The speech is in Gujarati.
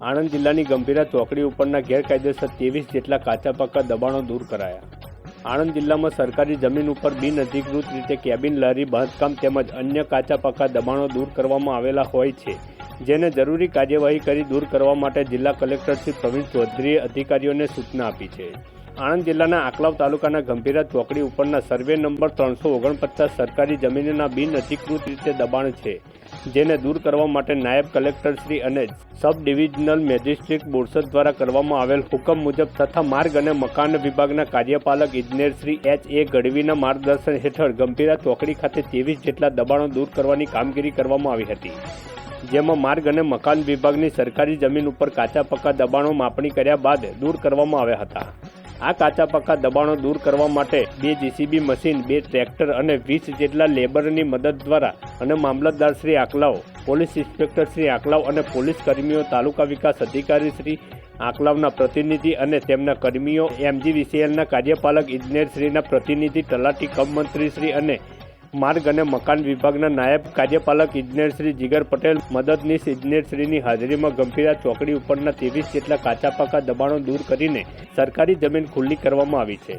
આણંદ જિલ્લાની ગંભીરા ચોકડી ઉપરના ગેરકાયદેસર ત્રેવીસ જેટલા કાચા પાકા દબાણો દૂર કરાયા. આણંદ જિલ્લામાં સરકારી જમીન ઉપર બિનઅધિકૃત રીતે કેબિન લારી બાંધકામ તેમજ અન્ય કાચા પાકા દબાણો દૂર કરવામાં આવેલા હોય છે, જેને જરૂરી કાર્યવાહી કરી દૂર કરવા માટે જિલ્લા કલેક્ટર શ્રી પ્રવીણ ચૌધરીએ અધિકારીઓને સૂચના આપી છે. આણંદ જિલ્લાના આકલાવ તાલુકાના ગંભીરા ચોકડી ઉપરના સર્વે નંબર ત્રણસો ઓગણપચાસ સરકારી જમીનના બિનઅધિકૃત રીતે દબાણ છે. જેને દૂર કરવા માટે નાયબ કલેક્ટરશ્રી અને સબ ડિવિઝનલ મેજિસ્ટ્રેટ બોરસદ દ્વારા કરવામાં આવેલ હુકમ મુજબ તથા માર્ગ અને મકાન વિભાગના કાર્યપાલક ઇજનેર શ્રી એચ એ ગઢવીના માર્ગદર્શન હેઠળ ગંભીરા ચોકડી ખાતે ત્રેવીસ જેટલા દબાણો દૂર કરવાની કામગીરી કરવામાં આવી હતી, જેમાં માર્ગ અને મકાન વિભાગની સરકારી જમીન ઉપર કાચા પક્કા દબાણો માપણી કર્યા બાદ દૂર કરવામાં આવ્યા હતા. આ કાચા પાકા દબાણો દૂર કરવા માટે બે જીસીબી મશીન, બે ટ્રેક્ટર અને વીસ જેટલા લેબરની મદદ દ્વારા અને મામલતદાર શ્રી આકલાવ, પોલીસ ઇન્સ્પેક્ટર શ્રી આકલાવ અને પોલીસ કર્મીઓ તાલુકા વિકાસ અધિકારી શ્રી આકલાવના પ્રતિનિધિ અને તેમના કર્મીઓ એમજીવીસીએલના કાર્યપાલક ઇજનેરશ્રીના પ્રતિનિધિ, તલાટી કમ મંત્રી શ્રી અને માર્ગ અને મકાન વિભાગના નાયબ કાર્યપાલક ઇજનેર શ્રી જીગર પટેલ મદદનીશ ઇજનેરશ્રીની હાજરીમાં ગંભીરા ચોકડી ઉપરના ત્રેવીસ જેટલા કાચા પાકા દબાણો દૂર કરીને સરકારી જમીન ખુલ્લી કરવામાં આવી છે.